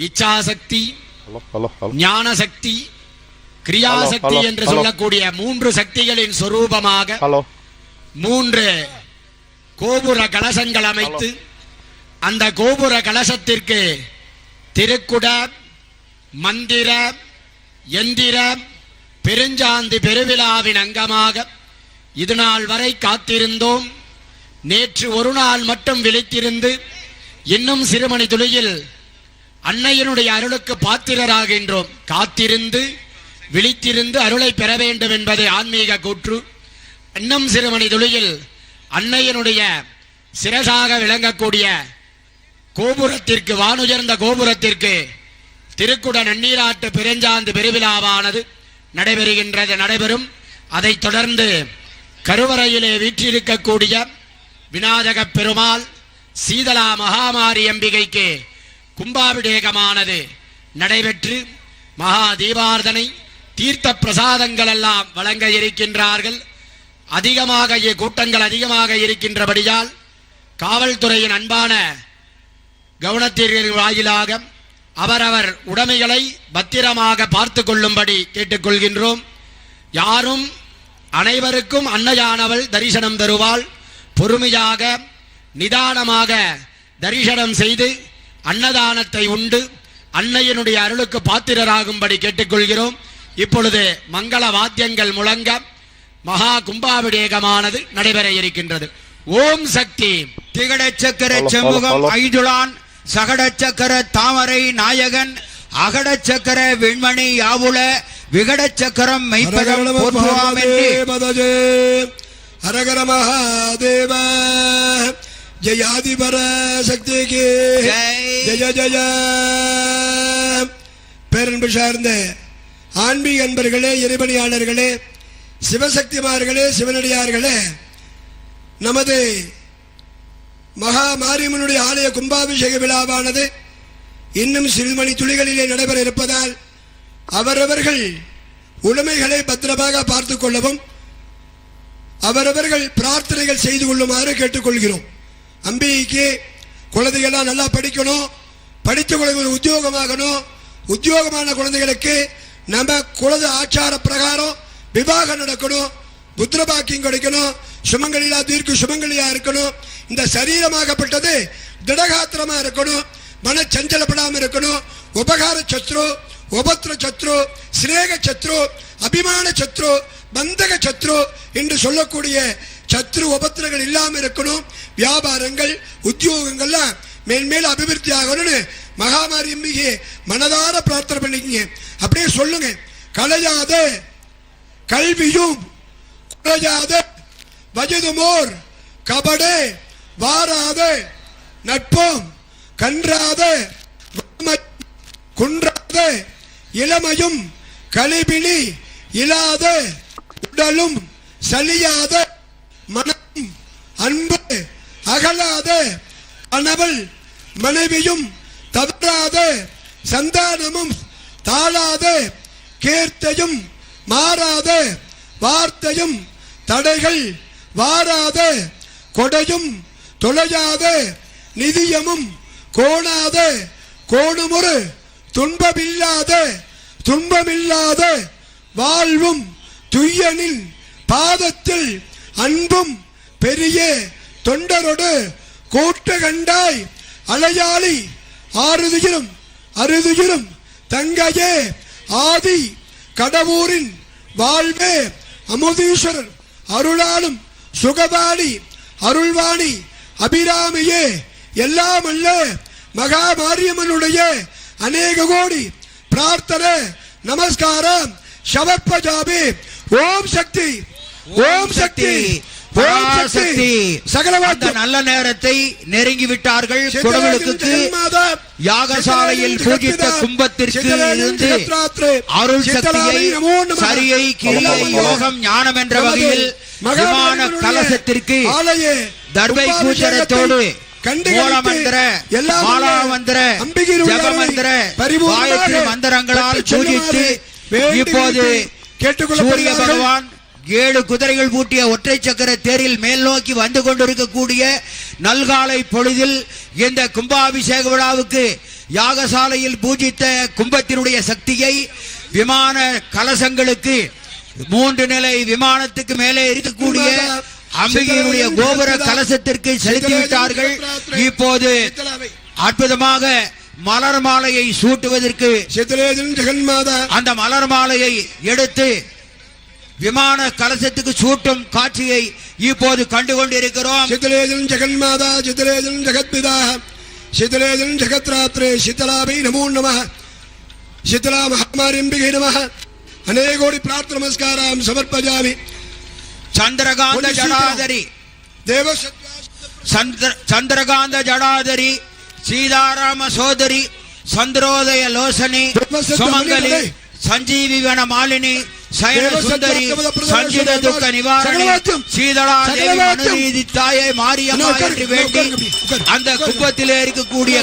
இச்சாசக்தி hello hello hello. ஞான சக்தி கிரியாசக்தி என்று. சொல்லக்கூடிய மூன்று சக்திகளின் சொரூபமாக மூன்று கோபுர கலசங்கள் அமைத்து அந்த கோபுர கலசத்திற்கு திருக்குட மந்திர எந்திர பெருஞ்சாந்தி பெருவிழாவின் அங்கமாக இது நாள் வரை காத்திருந்தோம். நேற்று ஒரு நாள் மட்டும் விழித்திருந்து இன்னும் சிறுமணி துளியில் அன்னையனுடைய அருளுக்கு பாத்திரராகின்றோம். காத்திருந்து விழித்திருந்து அருளை பெற வேண்டும் என்பது ஆன்மீக கூற்று. இன்னும் சிறுமணி துளியில் அன்னையனுடைய சிரசாக விளங்கக்கூடிய கோபுரத்திற்கு வானுயர்ந்த கோபுரத்திற்கு திருக்குட நன்னீராட்டு பெருஞ்சாந்து பெருவிழாவானது நடைபெறுகின்றது நடைபெறும். அதைத் தொடர்ந்து கருவறையிலே வீற்றிருக்கக்கூடிய விநாயகப் பெருமாள் சீதலா மகாமாரி அம்பிகைக்கு கும்பாபிஷேகமானது நடைபெற்று மகா தீபார்த்தனை தீர்த்த பிரசாதங்கள் எல்லாம் வழங்க இருக்கின்றார்கள். அதிகமாக கூட்டங்கள் அதிகமாக இருக்கின்றபடியால் காவல்துறையின் அன்பான கவனத்திற்கு வாயிலாக அவரவர் உடைமைகளை பத்திரமாக பார்த்து கொள்ளும்படி கேட்டுக்கொள்கின்றோம். யாரும் அனைவருக்கும் அன்னையானவள் தரிசனம் தருவாள். பொறுமையாக நிதானமாக தரிசனம் செய்து அன்னதானத்தை உண்டு. அன்னையினுடைய அருளுக்கு பாத்திரராகும்படி கேட்டுக்கொள்கிறோம். இப்பொழுது மங்கள வாத்தியங்கள் முழங்க மகா கும்பாபிஷேகமானது நடைபெற இருக்கின்றது. ஓம் சக்தி. திகட சக்கர ஹலோ, செம்முகம். ஐதுளான் சகட சக்கர தாமரை நாயகன் அகட சக்கர வெண்மணி யாவுல விகட சக்கரம் மெய்ப்பதம் ஹரகர மகாதேவ. ஜயாதிபர சக்திக்கு ஜெய். ஜய பேரன்பு சார்ந்த ஆன்மீக அன்பர்களே இறைபணியாளர்களே சிவசக்திமார்களே சிவனடியார்களே நமது மகா மாரியம்மனுடைய ஆலய கும்பாபிஷேக விழாவானது இன்னும் சிறுமணி துளிகளிலே நடைபெற இருப்பதால் அவரவர்கள் உடைமைகளை பத்திரமாக பார்த்து கொள்ளவும் அவரவர்கள் பிரார்த்தனைகள் செய்து கொள்ளுமாறு கேட்டுக்கொள்கிறோம். அம்பிகைக்கு குழந்தைகள்லாம் நல்லா படிக்கணும் படித்த குழந்தைகள் உத்தியோகமாகணும். உத்தியோகமான குழந்தைகளுக்கு நம்ம குலத ஆச்சார பிரகாரம் விவாகம் நடக்கணும் புத்திரபாக்கியம் கிடைக்கணும் சுமங்கலியா தீர்க்க சுமங்கலியா இருக்கணும். இந்த சரீரமாகப்பட்டது திடகாத்திரமா இருக்கணும் மன சஞ்சலப்படாமல் இருக்கணும். உபகார சத்ரு உபத்ர சத்ரு சிநேக சத்ரு அபிமான சத்ரு பந்தக சத்ரு என்று சொல்லக்கூடிய சத்ரு உபத்திரங்கள் இல்லாம இருக்கணும். வியாபாரங்கள் உத்தியோகங்கள்லாம் மேன்மேல் அபிவிருத்தி ஆகணும்னு மகாமாரி அம்பிகை மனதார பிரார்த்தனை பண்ணிக்கிங்க. அப்படியே சொல்லுங்க. கலையாத கல்வியும் குறையாத வயதுமோர் கபட வாராத நட்பும் கன்றாத குன்றாத இளமையும் கலிபிலி இல்லாத உடலும் சலியாத அன்பு அகலாத கணவள் மனைவியும் தவறாத சந்தானமும் தாழாத கீர்த்தையும் மாறாத வார்த்தையும் தடைகள் வாராத கொடையும் தொலையாத நிதியமும் கோணாத கோணுமுறு துன்பமில்லாத துன்பமில்லாத வாழ்வும் துய்யனின் பாதத்தில் அன்பும் பெரிய தொண்டரோடு கூட்ட கண்டாய் அலையாளி ஆறுதுயிரும் அறுதுயிரும் தங்கையே ஆதி கடவுரின் வாழ்வே அமுதீஸ்வரர் அருளாலும் சுகபாணி அருள்வாணி அபிராமியே எல்லாம் அல்ல மகா மாரியம்மனுடைய அநேக கோடி பிரார்த்தனை நமஸ்காரம் சமர்ப்பஜாமி ஓம் சக்தி ஓம் சக்தி. பராசக்தி நல்ல நேரத்தை நெருங்கி விட்டார்கள். யாகசாலையில் பூஜித்த கும்பத்திற்கு இருந்து அருள் சக்தியை சரியை கிரியை யோகம் ஞானம் என்ற வகையில் விமான கலசத்திற்கு தர்பை கூச்சரத்தோடு மந்திரங்களால் பூஜித்து இப்போது சூரிய பகவான் ஏழு குதிரைகள் பூட்டிய ஒற்றை சக்கர தேரில் மேல் நோக்கி வந்து கொண்டிருக்கக்கூடிய நல்காலை பொழுதில் இந்த கும்பாபிஷேக விழாவுக்கு யாகசாலையில் பூஜித்த கும்பத்தினுடைய சக்தியை விமான கலசங்களுக்கு மூன்று நிலை விமானத்துக்கு மேலே இருக்கக்கூடிய அம்பிகையினுடைய கோபுர கலசத்திற்கு செலுத்தி விட்டார்கள். இப்போது அற்புதமாக மலர் மாலையை சூட்டுவதற்கு அந்த மலர் மாலையை எடுத்து விமான கலசத்துக்கு சூட்டும் காட்சியை இப்போது கண்டு கொண்டிருக்கிறோம் சித்திரேஜன் ஜெகன்மாதா சித்திரேஜன் ஜெகத்பிதா சித்திரேஜன் ஜெகத்ராத்ரே சித்தலாபை நமோ நம சித்தலா மகாமாரிம்பிகை நம. அநேகோடி பிரார்த்தன நமஸ்காரம் சமர்ப்பஜாமி. சந்திரகாந்த ஜடாதரி. தேவ சந்திர சந்திரகாந்த ஜடாதரி சீதாராம சோதரி சந்திரோதய லோசனி சுமங்கலி சஞ்சீவிவன மாலினி சயன சுந்தரி சஞ்சித துக்க நிவாரணி சீதளா தேவி மனுநீதி தாயை மாரியம்மா என்று வேண்டி அந்த குப்பத்திலே இருக்கக்கூடிய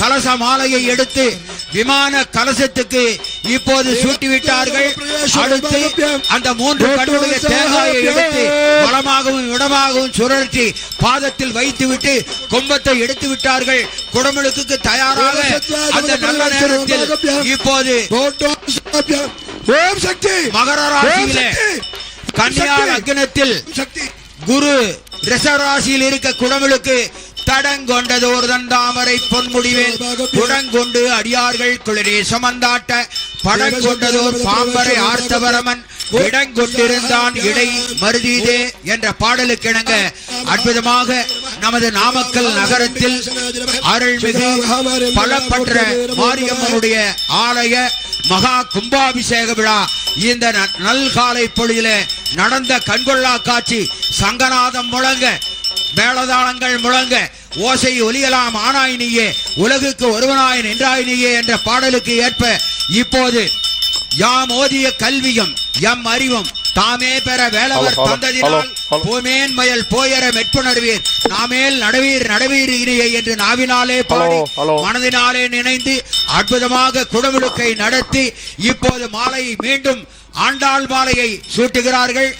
கலச மாலையை எடுத்து விமான கலசத்துக்கு இப்போது சூட்டிவிட்டார்கள் அடுத்து அந்த மூன்று கண்ணுடைய தேங்காயை எடுத்து வலமாகவும் இடமாகவும் சுழற்றி பாதத்தில் வைத்துவிட்டு கும்பத்தை எடுத்து விட்டார்கள். குடமுழுக்கு தயாராக அந்த நல்ல நேரத்தில் இப்போது ஓம் சக்தி! மகர ராசியிலே கன்னியா லக்னத்தில் சக்தி! குரு ரிஷராசியில் இருக்க குடமுழுக்கு தடங்கொண்டதோர் தண்டாமரை பொன்முடிவேல் குடங்கொண்டு அடியார்கள் குளிரே சுமந்தாட்ட. படங்கொண்டதோர் பாம்பரை ஆர்த்தவரமன். இடங்கொண்டிருந்தான் இடை மருதீதே என்ற பாடலுக்கிணங்க. அற்புதமாக நமது நாமக்கல் நகரத்தில் அருள்மிகு பலப்பற்ற மாரியம்மனுடைய ஆலய மகா கும்பாபிஷேக விழா இந்த நல்காலை பொழுதிலே நடந்த கண்கொள்ளா காட்சி சங்கநாதம் முழங்க மேளதாளங்கள் முழங்க ஓசை ஒலியலாம் ஆனாய் நீயே உலகுக்கு ஒருவனாய் நின்றாய் நீயே என்ற பாடலுக்கு ஏற்ப இப்போது யாம் ஓதிய கல்வியும் எம் அறிவும் தாமே பெற வேலவர் தந்ததினால். பூமேன் மயல் போயர மெட்புணர்வீர் நாமேல் நடவீர் நடவீர் இனியே என்று நாவினாலே பாடி. மனதினாலே நினைந்து அற்புதமாக குடமுழுக்கை நடத்தி இப்போது மாலை மீண்டும் ஆண்டாள் மாலையை சூட்டுகிறார்கள்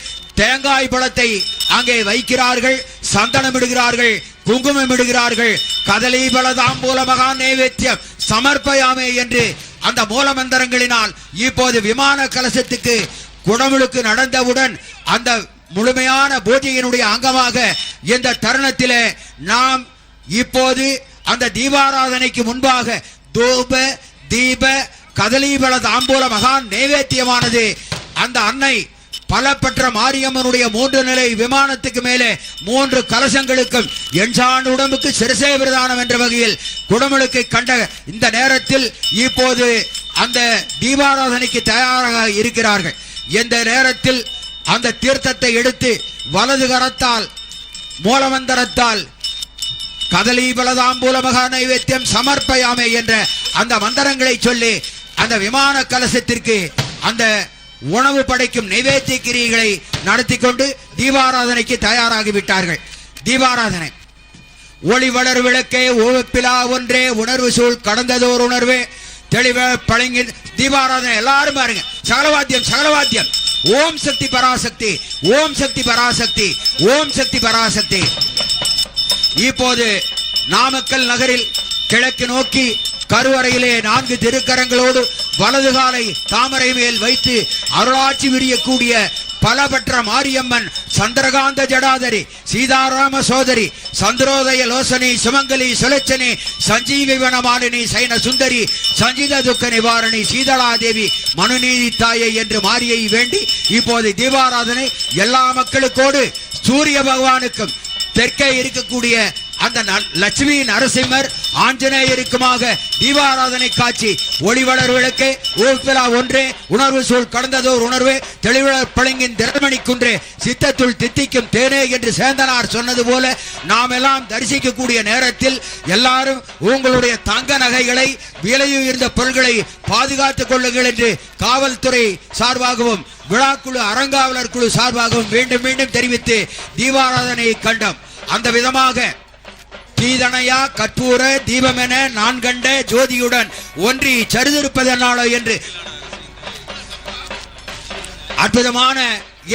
தேங்காய் பழத்தை அங்கே வைக்கிறார்கள் சந்தனமிடுகிறார்கள் குங்குமம் இடுகிறார்கள் கதலி பலதாம்பூல மகா நைவேத்தியம் சமர்ப்பயாமே என்று அந்த மூலமந்திரங்களினால் இப்போது விமான கலசத்துக்கு குடமுழுக்கு நடந்தவுடன் அந்த முழுமையான பூஜையினுடைய அங்கமாக இந்த தருணத்திலே நாம் இப்போது அந்த தீபாராதனைக்கு முன்பாக தூப தீப கதலீபல தாம்பூல மகான் நைவேத்தியமானது அந்த அன்னை பல பெற்ற மாரியம்மனுடைய மூன்று நிலை விமானத்துக்கு மேலே மூன்று கலசங்களுக்கும் எண்சான் உடம்புக்கு சிறுசே பிரதானம் என்ற வகையில் குடமுழுக்கை கண்ட இந்த நேரத்தில் இப்போது அந்த தீபாராதனைக்கு தயாராக இருக்கிறார்கள். இந்த நேரத்தில் அந்த தீர்த்தத்தை எடுத்து வலது கரத்தால் மூலமந்திரத்தால் கதலீபலதாம்பூல மகா நைவேத்தியம் சமர்ப்பயாமே என்ற அந்த மந்திரங்களை சொல்லி அந்த விமான கலசத்திற்கு அந்த உணவு படைக்கும் நைவேத்திய கிரியைகளை நடத்தி கொண்டு தீபாராதனைக்கு தயாராகிவிட்டார்கள். தீபாராதனை. ஒளி வளர் விளக்கே ஓவப்பிலா ஒன்றே உணர்வு சூழ் கடந்ததோர் உணர்வே. தெளிவ பழங்கி தீபாராதனை எல்லாரும் பாருங்க. சகலவாத்தியம் சகலவாத்தியம். ஓம் சக்தி பராசக்தி ஓம் சக்தி பராசக்தி ஓம் சக்தி பராசக்தி. இப்போது நாமக்கல் நகரில் கிழக்கு நோக்கி கருவறையிலே நான்கு திருக்கரங்களோடு வலது காலை தாமரை மேல் வைத்து அருளாட்சி விரியக்கூடிய பலபற்ற மாரியம்மன் சந்திரகாந்த ஜடாதரி சீதாராம சோதரி சந்திரோதய லோசனி சுமங்கலி சுலச்சனி சஞ்சீவி வனமாலினி சைன சுந்தரி சஞ்சித துக்க நிவாரணி சீதளாதேவி மனுநீதி தாயை என்று மாரியை வேண்டி இப்போது தீபாராதனை எல்லா மக்களுக்கோடு சூரிய பகவானுக்கும் தெற்கே இருக்கக்கூடிய அந்த லட்சுமி நரசிம்மர் ஆஞ்சநேயருக்குமாக தீபாராதனை காட்சி ஒளிவளர் விளக்கே ஊர்பிலா ஒன்றே உணர்வு சூழ் கடந்ததோர் உணர்வு தெளிவளர் பழங்கின் திறமணி குன்றே சித்தத்துள் தித்திக்கும் தேனே என்று சேந்தனார் சொன்னது போல நாம் எல்லாம் தரிசிக்கக்கூடிய நேரத்தில் எல்லாரும் உங்களுடைய தங்க நகைகளை விலையுயர்ந்த பொருள்களை பாதுகாத்துக் கொள்ளுங்கள் என்று காவல்துறை சார்பாகவும் விழாக்குழு அறங்காவலர் குழு சார்பாகவும் மீண்டும் மீண்டும் தெரிவித்து தீபாராதனையை கண்டோம். அந்த விதமாக தீதனையா கற்பூர தீபமென நான் கண்ட ஜோதியுடன் ஒன்றி சரிதிருப்பதனாலோ என்று. அற்புதமான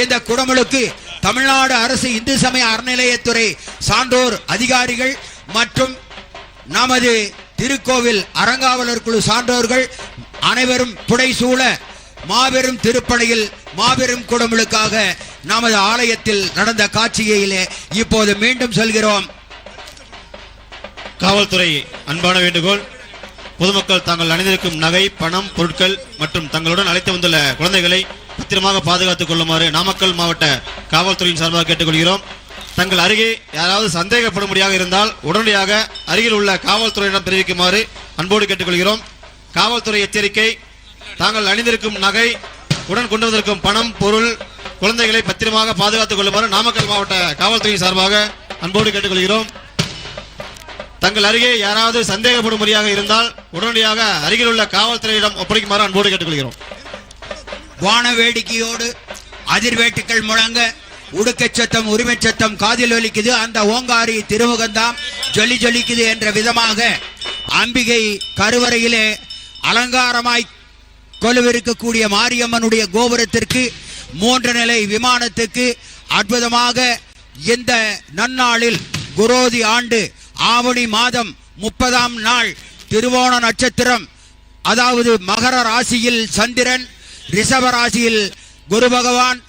இந்த குடமுழுக்கு தமிழ்நாடு அரசு இந்து சமய அறநிலையத்துறை சான்றோர் அதிகாரிகள் மற்றும் நமது திருக்கோவில் அறங்காவலர் குழு சான்றோர்கள் அனைவரும் புடைசூழ மாபெரும் திருப்பணியில் மாபெரும் குடமுழுக்காக நமது ஆலயத்தில் நடந்த காட்சியிலே இப்போது மீண்டும் செல்கிறோம். காவல்துறை அன்பான வேண்டுகோள் பொதுமக்கள் தாங்கள் அணிந்திருக்கும் நகை பணம் பொருட்கள் மற்றும் தங்களுடன் அழைத்து வந்துள்ள குழந்தைகளை பத்திரமாக பாதுகாத்துக் கொள்ளுமாறு நாமக்கல் மாவட்ட காவல்துறையின் சார்பாக கேட்டுக்கொள்கிறோம். தங்கள் அருகே யாராவது சந்தேகப்படும்படியாக இருந்தால் உடனடியாக அருகில் உள்ள காவல்துறையிடம் தெரிவிக்குமாறு அன்போடு கேட்டுக்கொள்கிறோம். காவல்துறை எச்சரிக்கை தாங்கள் அணிந்திருக்கும் நகை உடன் கொண்டு வந்திருக்கும் பணம் பொருள் குழந்தைகளை பத்திரமாக பாதுகாத்துக் கொள்ளுமாறு நாமக்கல் மாவட்ட காவல்துறையின் சார்பாக அன்போடு கேட்டுக்கொள்கிறோம். தங்கள் அருகே யாராவது சந்தேகப்படும்படியாக இருந்தால் உடனடியாக அருகில் உள்ள காவல்துறையிடம் ஒப்படைக்குமாறு அன்போடு கேட்டுக்கொள்கிறோம். வான வேடிக்கையோடு அதிர்வேட்டுக்கள் முழங்க உடுக்கச் சத்தம் உரிமைச் சத்தம் காதில் ஒலிக்குது. அந்த ஓங்காரி திருமுகந்தாம் ஜொலி ஜொலிக்குது என்ற விதமாக அம்பிகை கருவறையிலே அலங்காரமாய் கொலுவிருக்கக்கூடிய மாரியம்மனுடைய கோபுரத்திற்கு மூன்று நிலை விமானத்துக்கு அற்புதமாக இந்த நன்னாளில் குரோதி ஆண்டு ஆவணி மாதம் முப்பதாம் நாள் திருவோண நட்சத்திரம். அதாவது மகர ராசியில் சந்திரன் ரிஷப ராசியில் குரு பகவான்